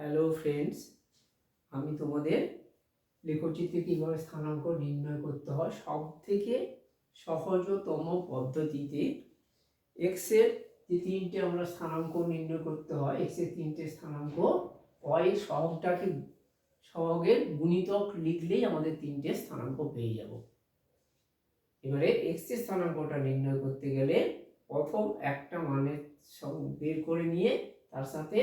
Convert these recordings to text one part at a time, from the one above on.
Hello friends আমি তোমাদের লেখচিত্রে কীভাবে স্থানাঙ্ক নির্ণয় করতে হয় সব থেকে সহজতম পদ্ধতিতে এক্সের যে তিনটে আমরা স্থানাঙ্ক নির্ণয় করতে হয় এক্সের তিনটে স্থানাঙ্ক অয়ের সহগটাকে, সহগের গুণিতক লিখলেই আমাদের তিনটে স্থানাঙ্ক পেয়ে যাব। এবারে এক্সের স্থানাঙ্কটা নির্ণয় করতে গেলে প্রথম একটা মানের সব বের করে নিয়ে তার সাথে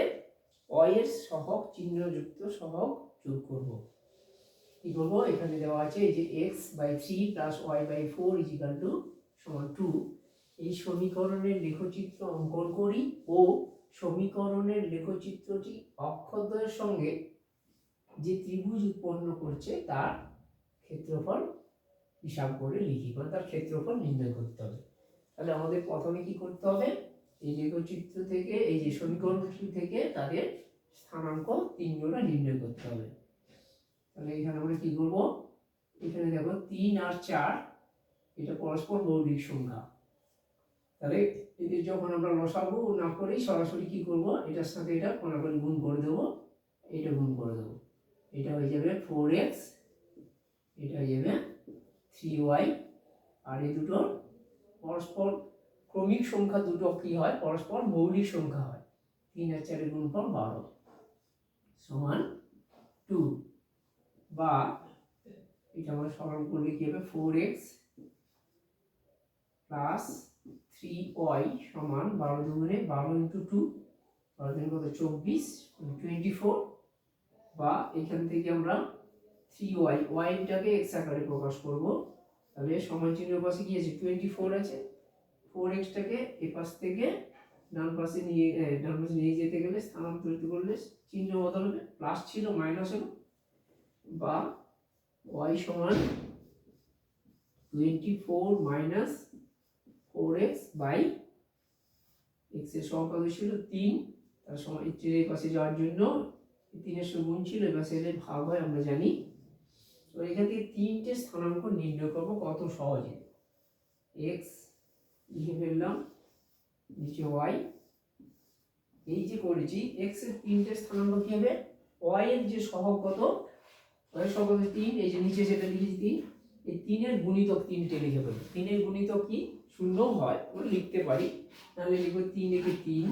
অয়ের সহগ চিহ্নযুক্ত সহগ যোগ করব। কি করব? এখানে দেওয়া আছে যে X by three plus Y by four is equal two সমান টু এই সমীকরণের লেখচিত্র অঙ্কন করি ও সমীকরণের লেখচিত্রটি অক্ষরদ্বয়ের সঙ্গে যে ত্রিভুজ উৎপন্ন করছে তার ক্ষেত্রফল হিসাব করে লিখি বা তার ক্ষেত্রফল নির্ণয় করতে হবে। তাহলে আমাদের প্রথমে কি করতে হবে? এই লেখচিত্র থেকে, এই যে সমীকরণটি থেকে তাদের স্থানাঙ্ক তিন জোড়া নির্ণয় করতে হবে। তাহলে এখানে আমরা কি করব? এখানে দেখো তিন আর চার, এটা পরস্পর মৌলিক সংখ্যা। তাহলে এদের যখন আমরা লসাবো না করেই সরাসরি কি করব? এটার সাথে এটা কোনাকুনি গুণ করে দেবো। এটা গুণ করে দেবো। এটা হয়ে যাবে ফোর এক্স এটা হয়ে যাবে থ্রি ওয়াই আর এই দুটো পরস্পর ক্রমিক সংখ্যা দুটো কি হয়? পরস্পর মৌলিক সংখ্যা হয়। তিন আর চারের গুণফল বারো। সমান টু বা এটা আমরা সরল করলে কি হবে? Four X plus three Y সমান বারো দুগুণে বারো ইন্টু টু বারো দিন কত? চব্বিশ টোয়েন্টি ফোর বা এখান থেকে আমরা থ্রি ওয়াই ওয়াইটাকে এক্স আকারে প্রকাশ করব। তাহলে সমান চিহ্নের পাশে কি আছে? টোয়েন্টি ফোর আছে। ফোর এক্সটাকে এ পাশ থেকে ডান পাশে নিয়ে ডান পাশে নিয়ে যেতে গেলে স্থানান্তরিত করলে চিহ্ন বদল হবে? প্লাস ছিল মাইনাস হলো বা ওয়াই সমান twenty four minus four X by এক্সের সংখ্যা ছিল তিন। তার সময় এই পাশে যাওয়ার জন্য তিনের সঙ্গে গুণ ছিল, এবার সেটা ভাগ হয়, আমরা জানি। তো এখান থেকে তিনটে স্থানাঙ্ক নির্ণয় করব কত সহজে। এক্স লিখে ফেললাম। নিচে ওয়াই এই যে করেছি এক্সের তিনটে স্থানাঙ্ক কি হবে? ওয়াই এর যে সহগ কত? ওয়াই সহগ হচ্ছে তিন, এই যে নিচে যেটা লিখেছি তিন, এই তিনের গুণিতক তিনটে লিখে ফেলব। তিনের গুণিতক কি? শূন্য হয়, আমরা লিখতে পারি। তাহলে লিখব তিন একে তিন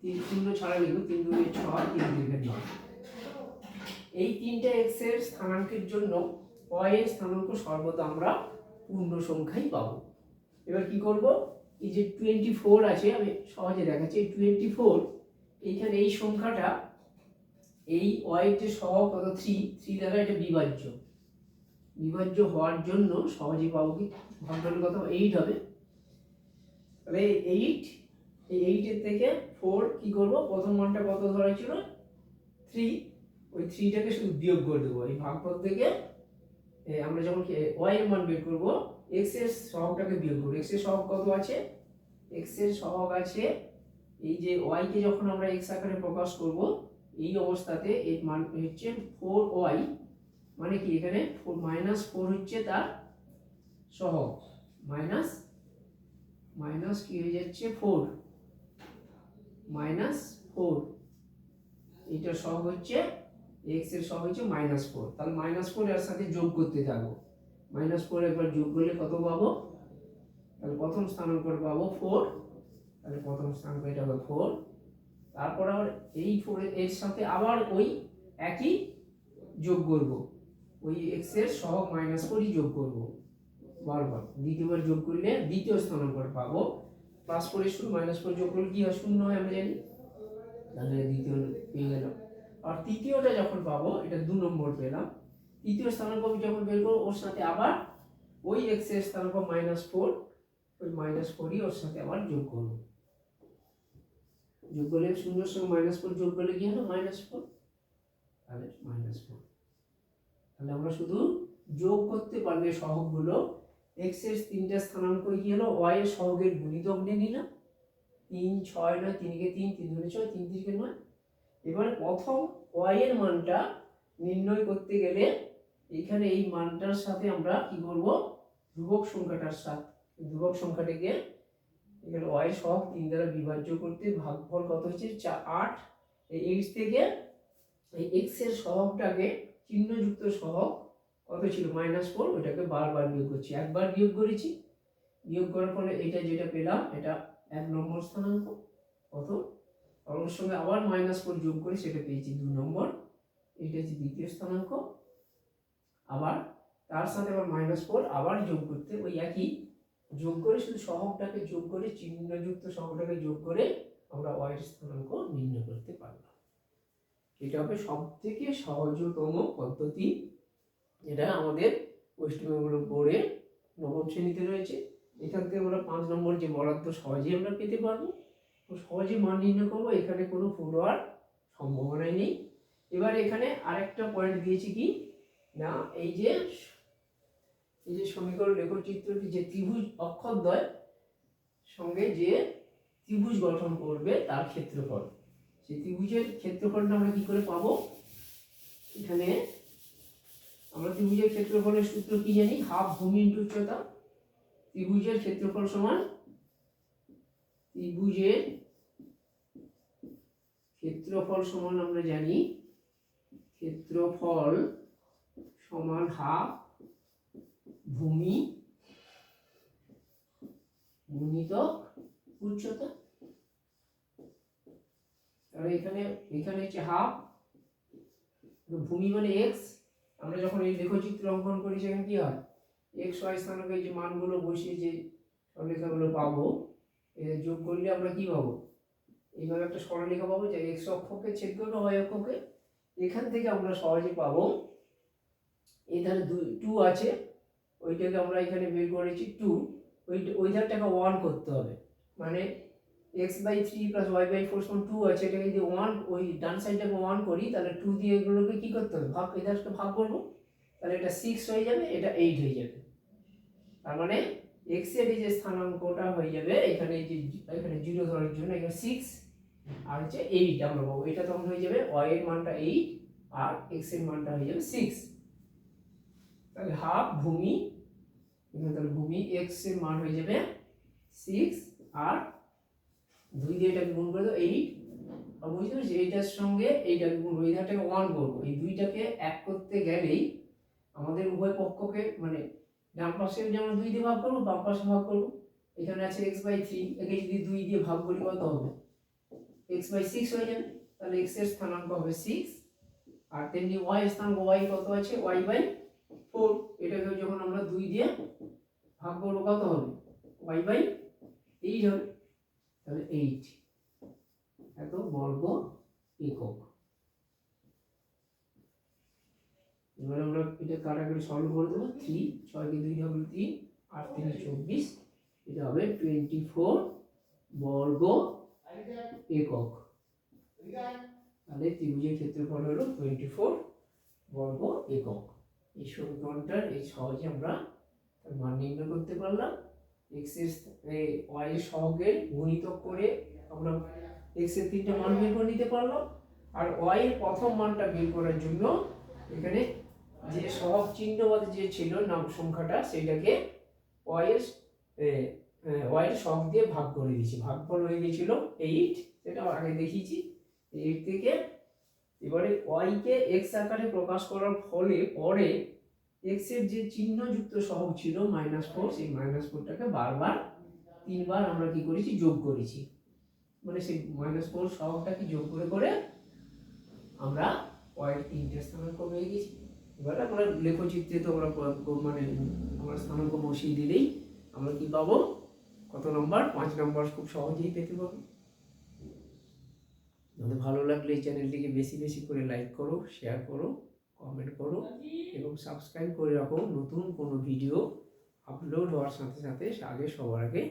তিন, শূন্য ছাড়া লিখব তিন দুই ছয়, তিন দুই নয়। এই তিনটে এক্সের স্থানাঙ্কের জন্য ওয়াই এর স্থানাঙ্ক সর্বদা আমরা পূর্ণ সংখ্যাই পাবো। এবার কি করব? এই যে টোয়েন্টি ফোর আছে, আমি সহজে দেখাচ্ছি, এই টোয়েন্টি ফোর এইখানে এই সংখ্যাটা, এই ওয়াই যে সহ কত? থ্রি থ্রি দ্বারা এটা বিভাজ্য। বিভাজ্য হওয়ার জন্য সহজে পাবো কি? ঘণ্টার কত এইট হবে। তাহলে এইট এই এইটের থেকে ফোর কি করব? প্রথম মানটা কত ধরা ছিল থ্রি ওই থ্রিটাকে শুধু বিয়োগ করে দেবো। এই ভাগফল থেকে আমরা যখন ওয়াই এর মান বের করব এক্সের সহগটাকে বিয়োগ করব। এক্সের সহগ কত আছে? এক্সের সহগ আছে এই যে ওয়াই কে যখন আমরা এক্স আকারে প্রকাশ করব, এই অবস্থাতে এর মান হচ্ছে ফোর ওয়াই মানে কি এখানে ফোর মাইনাস ফোর হচ্ছে তার সহগ। মাইনাস মাইনাস কি হয়ে যাচ্ছে? ফোর মাইনাস ফোর এইটার সহগ হচ্ছে এক্সের সহগ হচ্ছে মাইনাস ফোর তাহলে মাইনাস ফোর এর সাথে যোগ করতে থাকব। মাইনাস ফোর একবার যোগ করলে কত পাবো? তাহলে প্রথম স্থান স্থানাঙ্ক পাবো ফোর তাহলে প্রথম স্থানাঙ্ক এটা হবে ফোর তারপর আবার এই ফোর এর সাথে আবার ওই একই যোগ করব। ওই এক্সের সহগ মাইনাস ফোরই যোগ করব। বারবার। দ্বিতীয়বার যোগ করলে দ্বিতীয় স্থান স্থানাঙ্ক পাবো। প্লাস ফোরের শুরু মাইনাস ফোর যোগ করলে কি হয়? শূন্য হয়, আমরা জানি। তাহলে দ্বিতীয় পেয়ে গেলাম। আর তৃতীয়টা যখন পাবো, এটা দু নম্বর পেলাম। তৃতীয় স্থানাঙ্ক আমি যখন বের করব? ওর সাথে আবার ওই এক্সের স্থানাঙ্ক মাইনাস ফোর ওই মাইনাস ফোরই ওর সাথে আবার যোগ করব। যোগ করলে শূন্যর সঙ্গে মাইনাস ফোর যোগ করলে কি হলো? মাইনাস ফোর তাহলে মাইনাস ফোর তাহলে আমরা শুধু যোগ করতে পারলে সহগগুলো। এক্সের তিনটা স্থানাঙ্ক কি হলো? ওয়াই এর সহগের গুণিতক নিয়ে নিলাম। তিন, ছয় নয়, তিনকে তিন তিন দুনে ছয়, তিন তিনকে নয়। এবারে প্রথম ওয়াই এর মানটা নির্ণয় করতে গেলে এখানে এই মানটার সাথে আমরা কি করব? ধ্রুবক সংখ্যাটার সাথে। ধ্রুবক সংখ্যাটাকে এখানে ওয়াই সহ তিন দ্বারা বিভাজ্য করতে ভাগফল কত হচ্ছে? চা আট। এই এক্স থেকে এই এক্সের সহগটাকে চিহ্নযুক্ত সহগ কত ছিল? মাইনাস ফোর ওটাকে বারবার বিয়োগ করছি। একবার বিয়োগ করেছি। বিয়োগ করার ফলে এটা যেটা পেলাম, এটা এক নম্বর স্থানাঙ্ক। কত? সঙ্গে আবার মাইনাস ফোর যোগ করে সেটা পেয়েছি দু নম্বর। এটা হচ্ছে দ্বিতীয় স্থানাঙ্ক। আবার তার সাথে আবার মাইনাস ফোর আবার যোগ করতে ওই একই যোগ করে শুধু সহগটাকে যোগ করে চিহ্নযুক্ত সহগটাকে যোগ করে আমরা ওয়াইয়ের স্থানাঙ্ক নির্ণয় করতে পারলাম। এটা হবে সব থেকে সহজতম পদ্ধতি। এটা আমাদের ওয়েস্টবেঙ্গল বোর্ডে নবম শ্রেণীতে রয়েছে। এখান থেকে আমরা পাঁচ নম্বর যে বরাদ্দ সহজেই আমরা পেতে পারব। সহজে মান নির্ণয় করব, এখানে কোনো ভুল হওয়ার সম্ভাবনাই নেই। এবার এখানে আরেকটা পয়েন্ট দিয়েছি কি? না, এই যে এই যে সমীকরণ লেখচিত্রটি যে ত্রিভুজ অক্ষরদ্বয় সঙ্গে যে ত্রিভুজ গঠন করবে তার ক্ষেত্রফল। সেই ত্রিভুজের ক্ষেত্রফলটা আমরা কি করে পাবো? এখানে আমরা ত্রিভুজের ক্ষেত্রফলের সূত্র কি জানি? হাফ ভূমি ইন্টু উচ্চতা। ত্রিভুজের ক্ষেত্রফল সমান ত্রিভুজের ক্ষেত্রফল সমান আমরা জানি ক্ষেত্রফল সমান হাফ ভূমি গুণিতক উচ্চতা। তাহলে এখানে এখানে হচ্ছে হাফ। ভূমি মানে এক্স আমরা যখন এই লেখচিত্র অঙ্কন করি, সেখানে কি হয়? এক্স ওয়াই স্থানকে যে মানগুলো বসিয়ে যে সরলরেখাগুলো পাবো, এদের যোগ করলে আমরা কি পাবো? এইভাবে একটা সরলরেখা পাবো যে এক্স অক্ষকে ছেদ করবে ওয়াই অক্ষকে এখান থেকে আমরা সহজে পাবো। এই ধারে টু আছে। ওইটাকে আমরা এখানে বের করেছি টু ওই ওই ধারটাকে ওয়ান করতে হবে। মানে X by three plus Y by four সমান টু আছে। এটাকে যদি ওয়ান ওই ডান সাইডটাকে ওয়ান করি, তাহলে টু দিয়ে এগুলোকে কী করতে হবে? ভাগ এদেরকে ভাগ করব। তাহলে এটা সিক্স হয়ে যাবে, এটা এইট হয়ে যাবে। তার মানে এক্সের এই যে স্থানাঙ্কটা হয়ে যাবে, এখানে এই যে, এখানে জিরো ধরার জন্য, এখানে সিক্স আর হচ্ছে এইট আমরা পাবো। এটা তখন হয়ে যাবে ওয়াই এর মানটা এইট আর এক্সের মানটা হয়ে যাবে সিক্স তাহলে হাফ ভূমি তাহলে ভূমি এক্সের মান হয়ে যাবে সিক্স আর দুই দিয়ে এটাকে গুণ করে দেবো এইট আর বুঝতে পারছি? এইটার সঙ্গে এইটাকে গুণ এই ধারটাকে ওয়ান করব। এই দুইটাকে এক করতে গেলেই আমাদের উভয় পক্ষকে মানে ডান পাশে যেমন দুই দিয়ে ভাগ করব, বাম পাশে ভাগ করব। এখানে আছে এক্স বাই থ্রি একে যদি দুই দিয়ে ভাগ করি কত হবে? এক্স বাই সিক্স হয়ে যাবে, তাহলে এক্সের স্থানাঙ্ক হবে সিক্স আর তেমনি ওয়াই স্থানাঙ্ক ওয়াই কত আছে? ওয়াই বাই ফোর এটাকে যখন আমরা দুই দিয়ে ভাগ করব কত হবে? ওয়াই বাই এইট হবে, তাহলে এইট এত বর্গ একক। এবার আমরা এটা কাটাকাটি সলভ করে দেবো থ্রি ছয়কে দুই হবে তিন আট তিন চব্বিশ, এটা হবে টোয়েন্টি ফোর বর্গ একক। তাহলে ত্রিভুজের ক্ষেত্রফল হলো টোয়েন্টি ফোর বর্গ একক। এই সমীকরণটার এই সহজে আমরা মান নির্ণয় করতে পারলাম। এক্সের সহগের গুণিতক করে আমরা এক্সের তিনটা মান বের করে নিতে পারলাম। আর ওয়াই এর প্রথম মানটা বের করার জন্য এখানে যে সহগ চিহ্ন যে ছিল নাম সংখ্যাটা সেটাকে ওয়াই এর ওয়াই এর দিয়ে ভাগ করে দিয়েছি। ভাগফল হয়ে গেছিল এইট সেটা আগে দেখিয়েছি। এইট থেকে এবারে ওয়াইকে এক্স আকারে প্রকাশ করার ফলে পরে এক্সের যে চিহ্নযুক্ত সহগ ছিল মাইনাস ফোর সেই মাইনাস ফোরটাকে বারবার তিনবার আমরা কি করেছি? যোগ করেছি। মানে সেই মাইনাস ফোর সহগটাকে যোগ করে করে আমরা ওয়াইয়ের তিনটে স্থানাঙ্ক পেয়ে গেছি। এবার আমরা লেখচিত্রে তো আমরা মানে আমরা স্থানাঙ্ক বসিয়ে দিলেই আমরা কি পাবো? কত নম্বর? পাঁচ নম্বর খুব সহজেই পেতে পারো। আমাদের ভালো লাগলে এই চ্যানেলটিকে বেশি বেশি করে লাইক করো, শেয়ার করো, কমেন্ট করো এবং সাবস্ক্রাইব করে রাখো। নতুন কোনো ভিডিও আপলোড হওয়ার সাথে সাথে আগে সবার আগে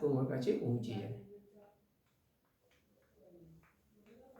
তোমার কাছে পৌঁছে যাবে